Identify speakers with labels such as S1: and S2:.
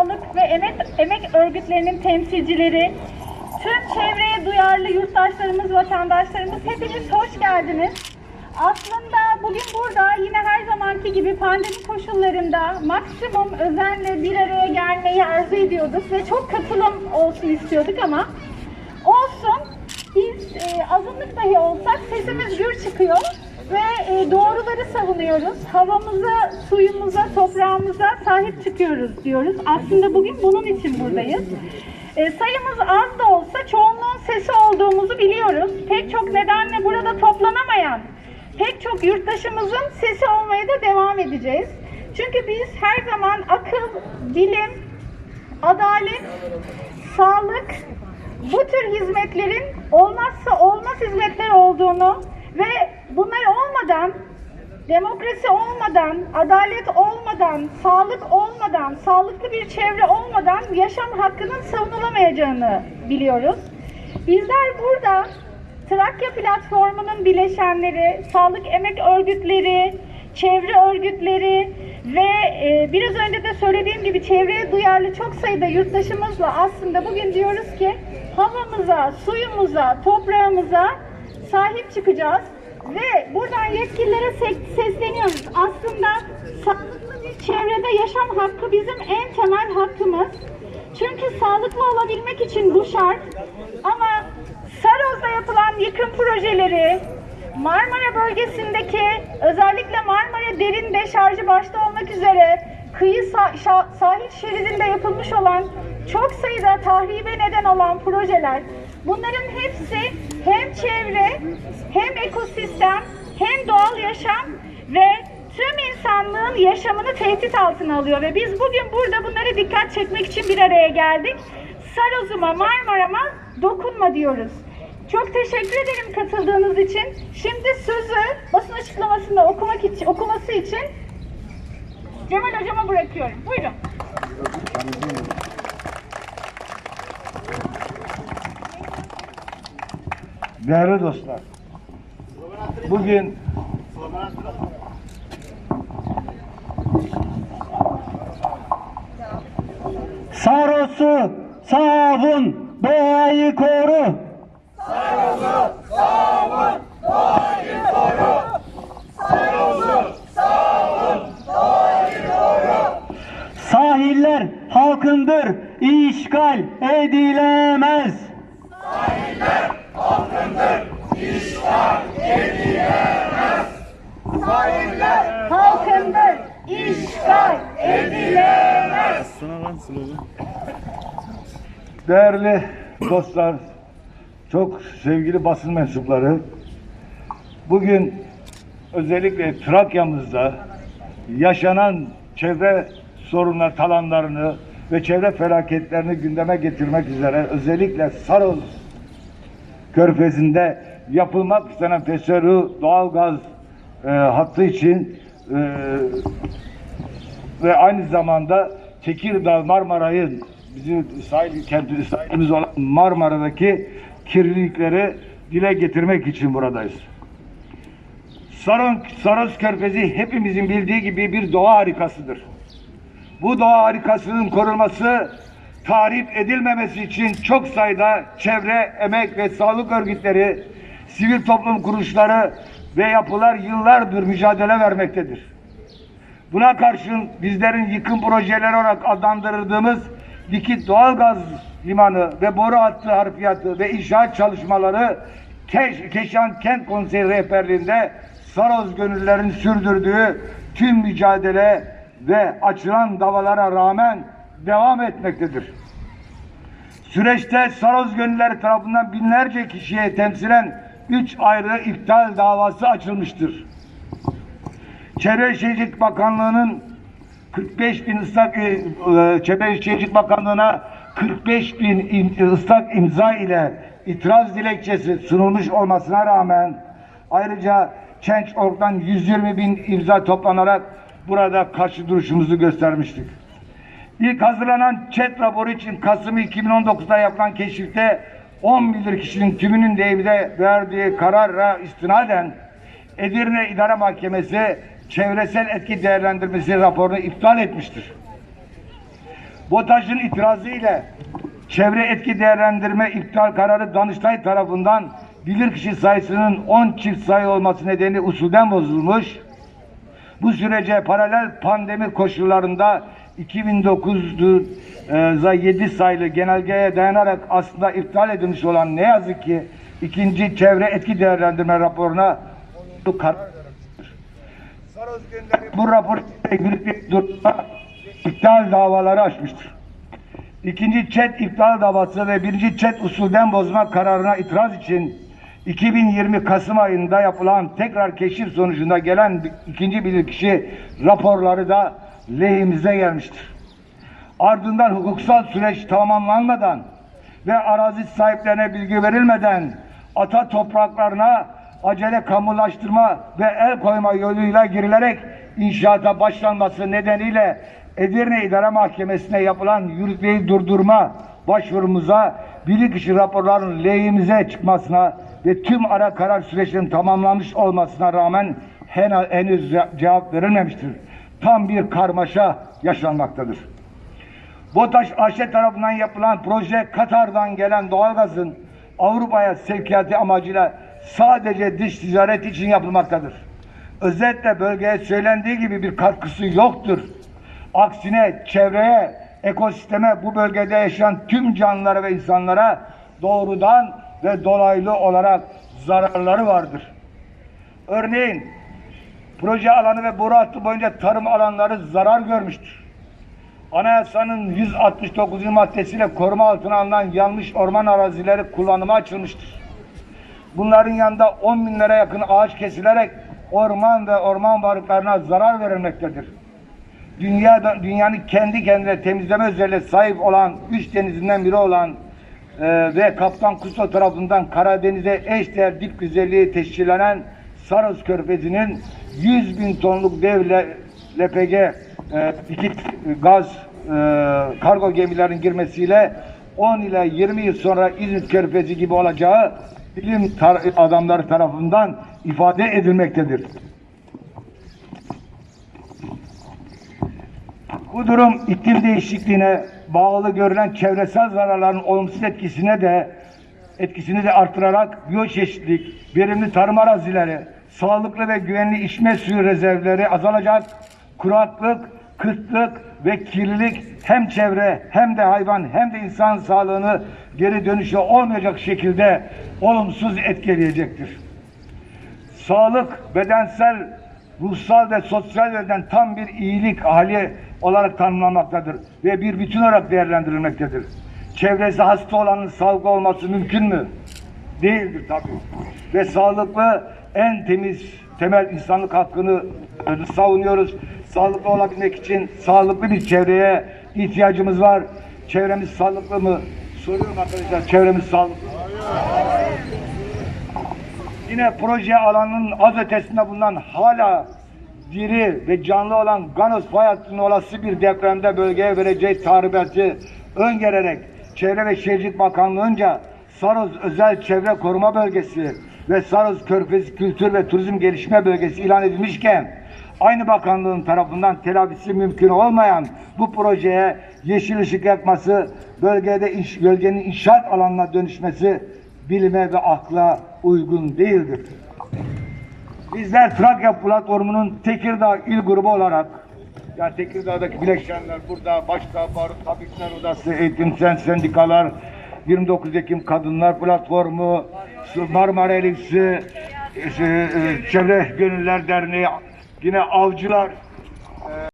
S1: sağlık ve emek, emek örgütlerinin temsilcileri, tüm çevreye duyarlı yurttaşlarımız, vatandaşlarımız hepiniz hoş geldiniz. Aslında bugün burada yine her zamanki gibi pandemi koşullarında maksimum özenle bir araya gelmeyi arzu ediyorduk ve çok katılım olsun istiyorduk ama olsun biz e, azınlık dahi olsak sesimiz gür çıkıyor ve e, doğruları savunuyoruz. Havamıza, suyumuza, toprağımıza sahip çıkıyoruz diyoruz. Aslında bugün bunun için buradayız. E, sayımız az da olsa çoğunluğun sesi olduğumuzu biliyoruz. Pek çok nedenle burada toplanamayan pek çok yurttaşımızın sesi olmaya da devam edeceğiz. Çünkü biz her zaman akıl, bilim, adalet, sağlık, bu tür hizmetlerin olmazsa olmaz hizmetler olduğunu ve bunlar olmadan, demokrasi olmadan, adalet olmadan, sağlık olmadan, sağlıklı bir çevre olmadan yaşam hakkının savunulamayacağını biliyoruz. Bizler burada Trakya platformunun bileşenleri, sağlık emek örgütleri, çevre örgütleri ve e, biraz önce de söylediğim gibi çevreye duyarlı çok sayıda yurttaşımızla aslında bugün diyoruz ki havamıza, suyumuza, toprağımıza sahip çıkacağız ve buradan yetkililere se- sesleniyoruz. Aslında sağlıklı bir çevrede yaşam hakkı bizim en temel hakkımız. Çünkü sağlıklı olabilmek için bu şart. Ama Saroz'da yapılan yıkım projeleri, Marmara bölgesindeki özellikle Marmara derin deşarjı başta olmak üzere kıyı sa- şa- sahil şeridinde yapılmış olan çok sayıda tahribe neden olan projeler bunların hepsi hem çevre hem ekosistem hem doğal yaşam ve tüm insanlığın yaşamını tehdit altına alıyor ve biz bugün burada bunları dikkat çekmek için bir araya geldik. Sarozuma, Marmara'ma dokunma diyoruz. Çok teşekkür ederim katıldığınız için. Şimdi sözü basın açıklamasında okumak için, okuması için Cemal Hocama bırakıyorum. Buyurun.
S2: Değerli dostlar, bugün Saros'u savun, doğayı koru. Sahiller halkındır, işgal edilemez.
S1: Halkındır, işgal edilemez.
S2: Değerli dostlar, çok sevgili basın mensupları, bugün özellikle Trakya'mızda yaşanan çevre sorunlar talanlarını ve çevre felaketlerini gündeme getirmek üzere özellikle Saros Körfezi'nde yapılmak istenen FSRU doğalgaz e, hattı için e, ve aynı zamanda Tekirdağ Marmaray'ın bizim sahil kenti sahilimiz olan Marmara'daki kirlilikleri dile getirmek için buradayız. Saron, Saros Körfezi hepimizin bildiği gibi bir doğa harikasıdır. Bu doğa harikasının korunması, tahrip edilmemesi için çok sayıda çevre, emek ve sağlık örgütleri, sivil toplum kuruluşları ve yapılar yıllardır mücadele vermektedir. Buna karşın bizlerin yıkım projeleri olarak adlandırdığımız Dikit Doğalgaz Limanı ve boru hattı harfiyatı ve inşaat çalışmaları Keş, Keşan Kent Konseyi rehberliğinde Saroz gönüllerin sürdürdüğü tüm mücadele ve açılan davalara rağmen devam etmektedir. Süreçte Saroz gönülleri tarafından binlerce kişiye temsilen üç ayrı iptal davası açılmıştır. Çevre Şehircilik Bakanlığı'nın 45 bin ıslak e, e, Çevre Şehircilik Bakanlığı'na 45 bin im- ıslak imza ile itiraz dilekçesi sunulmuş olmasına rağmen ayrıca Change.org'dan 120 bin imza toplanarak burada karşı duruşumuzu göstermiştik. İlk hazırlanan chat raporu için Kasım 2019'da yapılan keşifte 10 bilir kişinin tümünün deyimde verdiği karara istinaden Edirne İdare Mahkemesi çevresel etki değerlendirmesi raporunu iptal etmiştir. BOTAŞ'ın itirazı ile çevre etki değerlendirme iptal kararı Danıştay tarafından bilirkişi sayısının 10 çift sayı olması nedeni usulden bozulmuş. Bu sürece paralel pandemi koşullarında 2009'da 7 sayılı genelgeye dayanarak aslında iptal edilmiş olan ne yazık ki ikinci çevre etki değerlendirme raporuna bu rapor yürütmek iptal davaları açmıştır. İkinci çet iptal davası ve birinci çet usulden bozma kararına itiraz için 2020 Kasım ayında yapılan tekrar keşif sonucunda gelen ikinci bilirkişi raporları da lehimize gelmiştir. Ardından hukuksal süreç tamamlanmadan ve arazi sahiplerine bilgi verilmeden ata topraklarına acele kamulaştırma ve el koyma yoluyla girilerek inşaata başlanması nedeniyle Edirne İdare Mahkemesi'ne yapılan yürütmeyi durdurma başvurumuza bilirkişi raporların lehimize çıkmasına ve tüm ara karar süreçlerinin tamamlanmış olmasına rağmen hen- henüz cevap verilmemiştir. Tam bir karmaşa yaşanmaktadır. BOTAŞ AŞ tarafından yapılan proje Katar'dan gelen doğalgazın Avrupa'ya sevkiyatı amacıyla sadece dış ticaret için yapılmaktadır. Özetle bölgeye söylendiği gibi bir katkısı yoktur. Aksine çevreye, ekosisteme, bu bölgede yaşayan tüm canlılara ve insanlara doğrudan ve dolaylı olarak zararları vardır. Örneğin proje alanı ve boru hattı boyunca tarım alanları zarar görmüştür. Anayasanın 169. maddesiyle koruma altına alınan yanlış orman arazileri kullanıma açılmıştır. Bunların yanında 10 binlere yakın ağaç kesilerek orman ve orman varlıklarına zarar verilmektedir. Dünya, dünyanın kendi kendine temizleme özelliğine sahip olan üç denizinden biri olan e, ve Kaptan Kusto tarafından Karadeniz'e eşdeğer dip güzelliği teşkillenen Saros Körfezi'nin 100 bin tonluk dev LPG e, likit gaz e, kargo gemilerin girmesiyle 10 ile 20 yıl sonra İzmit Körfezi gibi olacağı bilim tar- adamları tarafından ifade edilmektedir. Bu durum iklim değişikliğine bağlı görülen çevresel zararların olumsuz etkisine de etkisini de artırarak biyoçeşitlilik, verimli tarım arazileri, sağlıklı ve güvenli içme suyu rezervleri azalacak, kuraklık, kıtlık ve kirlilik hem çevre hem de hayvan hem de insan sağlığını geri dönüşü olmayacak şekilde olumsuz etkileyecektir. Sağlık bedensel, ruhsal ve sosyal yönden tam bir iyilik hali olarak tanımlanmaktadır ve bir bütün olarak değerlendirilmektedir. Çevresi hasta olanın sağlıklı olması mümkün mü? Değildir tabii. Ve sağlıklı en temiz temel insanlık hakkını e, savunuyoruz. Sağlıklı olabilmek için sağlıklı bir çevreye ihtiyacımız var. Çevremiz sağlıklı mı? Soruyorum arkadaşlar çevremiz sağlıklı mı? Yine proje alanının az ötesinde bulunan hala diri ve canlı olan Ganos fay olası bir depremde bölgeye vereceği tahribatı öngörerek Çevre ve Şehircilik Bakanlığı'nca Saroz Özel Çevre Koruma Bölgesi ve Saroz Körfezi Kültür ve Turizm Gelişme Bölgesi ilan edilmişken aynı bakanlığın tarafından telafisi mümkün olmayan bu projeye yeşil ışık yakması, bölgede iş, bölgenin inşaat alanına dönüşmesi bilime ve akla uygun değildir. Bizler Trakya platformunun Tekirdağ il grubu olarak ya Tekirdağ'daki bileşenler burada başta Barut Tabipler Odası, Eğitim Sen Sendikalar, 29 Ekim Kadınlar Platformu, Marmara Elipsi, e, e, Çevre Gönüller Derneği, yine Avcılar,